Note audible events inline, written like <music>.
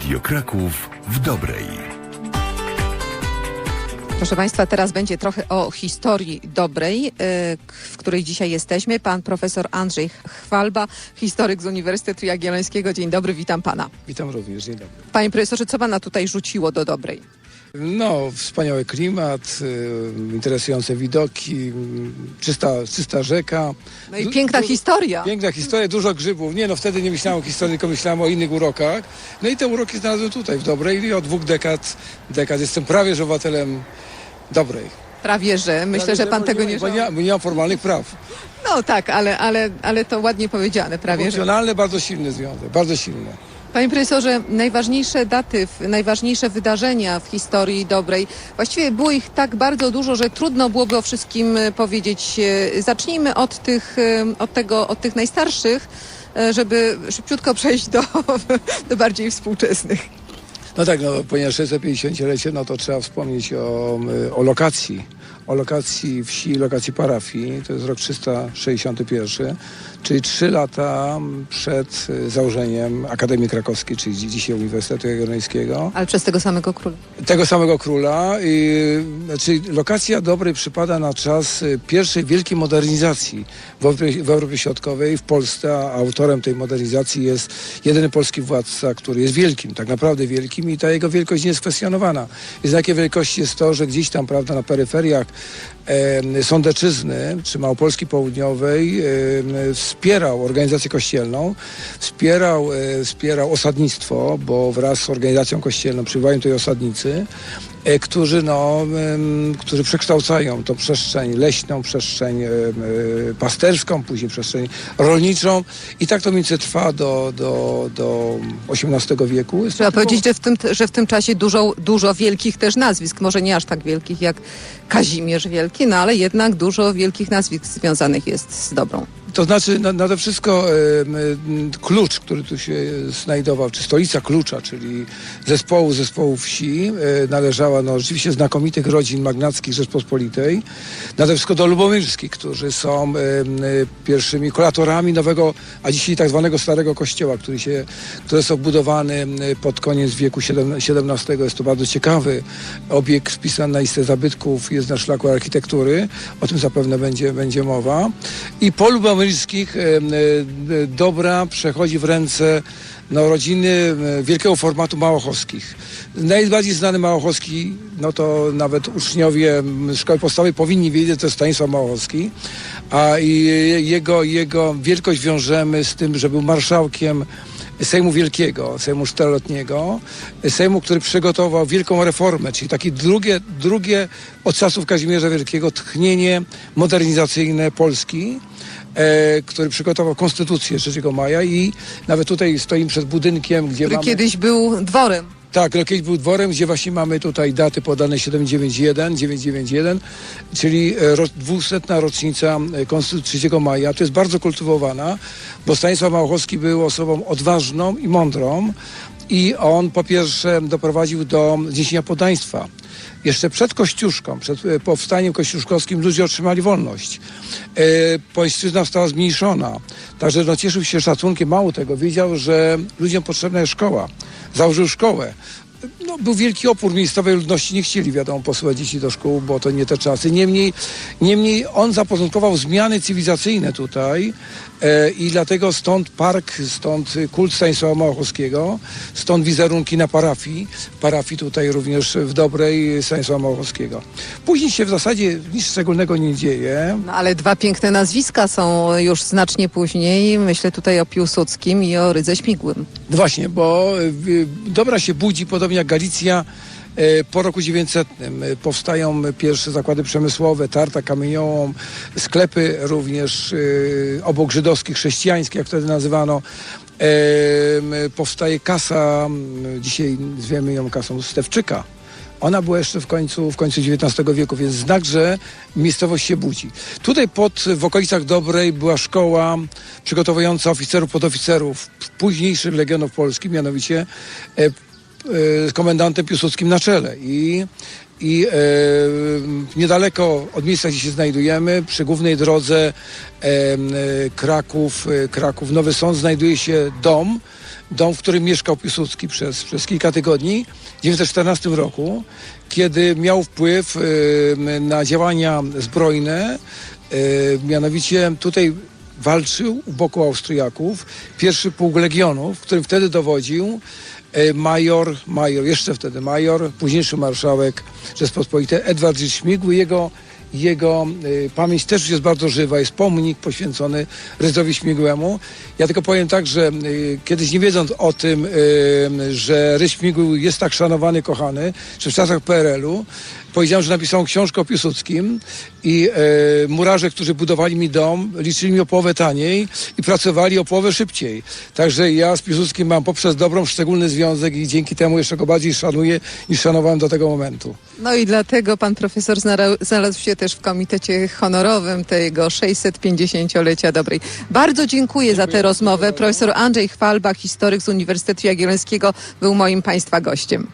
Radio Kraków w Dobrej. Proszę Państwa, teraz będzie trochę o historii dobrej, y, w której dzisiaj jesteśmy. Pan profesor Andrzej Chwalba, historyk z Uniwersytetu Jagiellońskiego. Dzień dobry, witam Pana. Witam również, dzień dobry. Panie profesorze, co Pana tutaj rzuciło do dobrej? No, wspaniały klimat, y, interesujące widoki, czysta, czysta rzeka. No i piękna du- historia. Piękna historia, dużo grzybów. Nie no, wtedy nie myślałem o historii, tylko myślałem o innych urokach. No i te uroki znalazłem tutaj, w Dobrej i od dwóch dekad, dekad jestem prawie że obywatelem Dobrej. Prawie, że. Myślę, Prawie, że Pan tego nie, żałuje. nie, nie mam formalnych praw. No tak, ale, ale, ale to ładnie powiedziane, prawie, że. Emocjonalny, bardzo silny związek, bardzo silny. Panie profesorze, najważniejsze daty, najważniejsze wydarzenia w historii dobrej, właściwie było ich tak bardzo dużo, że trudno byłoby o wszystkim e, powiedzieć. E, Zacznijmy od tych, e, od tego, od tych najstarszych, żeby szybciutko <laughs> przejść do, do bardziej współczesnych. No tak, no, ponieważ 650-lecie, no to trzeba wspomnieć o, o lokacji. O lokacji wsi, lokacji parafii. To jest rok 361, czyli trzy lata przed y, założeniem Akademii Krakowskiej, czyli dzi- dzisiaj Uniwersytetu Jagiellońskiego. Ale przez tego samego króla. Tego samego króla. I, znaczy, lokacja dobrej przypada na czas y, pierwszej wielkiej modernizacji w Europie, w Europie Środkowej, w Polsce. A autorem tej modernizacji jest jedyny polski władca, który jest wielkim, tak naprawdę wielkim i ta jego wielkość nie jest kwestionowana. I z jakiej wielkości jest to, że gdzieś tam, prawda, na peryferiach e, Sądeczyzny czy Małopolski Południowej wspierał organizację kościelną, wspierał, e, wspierał osadnictwo, bo wraz z organizacją kościelną przybywają tutaj osadnicy, którzy, no, którzy przekształcają tą przestrzeń leśną, przestrzeń e, pasterską, później przestrzeń rolniczą i tak to mniej więcej trwa do, do, do XVIII wieku. Jest Trzeba to powiedzieć, że w tym, że w tym czasie dużo, dużo wielkich też nazwisk, może nie aż tak wielkich jak Kazimierz Wielki, no ale jednak dużo wielkich nazwisk związanych jest z dobrą. To znaczy, na, nade wszystko em, em, klucz, który tu się znajdował, czy stolica klucza, czyli zespołu zespołu wsi, e, należała no, rzeczywiście znakomitych rodzin magnackich Rzeczpospolitej. Nade wszystko do Lubomyrskich, którzy są em, e, pierwszymi kolatorami nowego, a dzisiaj tak zwanego Starego Kościoła, który się, które są budowane pod koniec wieku XVII. Jest to bardzo ciekawy obiekt wpisany na listę zabytków, jest na szlaku architektury. O tym zapewne będzie, będzie mowa. I po Lubomyrskich em, e, dobra przechodzi w ręce no, rodziny e, wielkiego formatu Małochowskich. Najbardziej znany Małochowski, no to nawet uczniowie szkoły podstawowej powinni wiedzieć, to jest Stanisław Małochowski, a jego, jego wielkość wiążemy z tym, że był marszałkiem Sejmu Wielkiego, Sejmu Czteroletniego, Sejmu, który przygotował wielką reformę, czyli takie drugie, drugie od czasów Kazimierza Wielkiego tchnienie modernizacyjne Polski, e, który przygotował konstytucję 3 maja i nawet tutaj stoimy przed budynkiem, gdzie Który mamy... kiedyś był dworem. Tak, no kiedyś był dworem, gdzie właśnie mamy tutaj daty podane 791, 991, czyli e, ro, 200 rocznica e, Konstytucji 3 maja. To jest bardzo kultywowana, bo Stanisław Małachowski był osobą odważną i mądrą i on po pierwsze doprowadził do zniesienia podaństwa. Jeszcze przed Kościuszką, przed e, powstaniem kościuszkowskim ludzie otrzymali wolność. E, została zmniejszona. Także no, cieszył się szacunkiem. Mało tego, wiedział, że ludziom potrzebna jest szkoła. Założył szkołę. No, był wielki opór miejscowej ludności, nie chcieli, wiadomo, posyłać dzieci do szkół, bo to nie te czasy. Niemniej, niemniej on zaporządkował zmiany cywilizacyjne tutaj e, i dlatego stąd park, stąd kult Stanisława Małachowskiego, stąd wizerunki na parafii, parafii tutaj również w Dobrej Stanisława Małachowskiego. Później się w zasadzie nic szczególnego nie dzieje. No ale dwa piękne nazwiska są już znacznie później. Myślę tutaj o Piłsudskim i o Rydze Śmigłym. No właśnie, bo y, dobra się budzi, podobnie jak Galicja. y, Po roku 900 y, powstają pierwsze zakłady przemysłowe, tarta kamieniołom, sklepy również obok żydowskich, chrześcijańskie, jak wtedy nazywano. Powstaje kasa, dzisiaj zwiemy ją kasą Stewczyka. Ona była jeszcze w końcu, w końcu XIX wieku, więc znak, że miejscowość się budzi. Tutaj pod, w okolicach Dobrej była szkoła przygotowująca oficerów, podoficerów późniejszych Legionów Polskich, mianowicie e, z komendantem Piłsudskim na czele. I, i e, niedaleko od miejsca, gdzie się znajdujemy, przy głównej drodze e, Kraków, Kraków, Nowy Sąd, znajduje się dom, dom, w którym mieszkał Piłsudski przez, przez kilka tygodni w 1914 roku, kiedy miał wpływ e, na działania zbrojne, mianowicie tutaj walczył u boku Austriaków pierwszy pułk Legionów, którym wtedy dowodził major, major, jeszcze wtedy major, późniejszy marszałek Rzeczpospolitej Edward Śmigły. Jego, jego e, pamięć też jest bardzo żywa, jest pomnik poświęcony Rydzowi Śmigłemu. Ja tylko powiem tak, że e, kiedyś nie wiedząc o tym, e, że Rydz Śmigły jest tak szanowany, kochany, że w czasach PRL-u powiedziałem, że napisałem książkę o Piłsudskim i murarze, którzy budowali mi dom, liczyli mi o połowę taniej i pracowali o połowę szybciej. Także ja z Piłsudskim mam poprzez dobrą szczególny związek i dzięki temu jeszcze go bardziej szanuję niż szanowałem do tego momentu. No i dlatego pan profesor znalazł się też w komitecie honorowym tego 650-lecia dobrej. Bardzo dziękuję, za tę rozmowę. Profesor Andrzej Chwalba, historyk z Uniwersytetu Jagiellońskiego, był moim państwa gościem.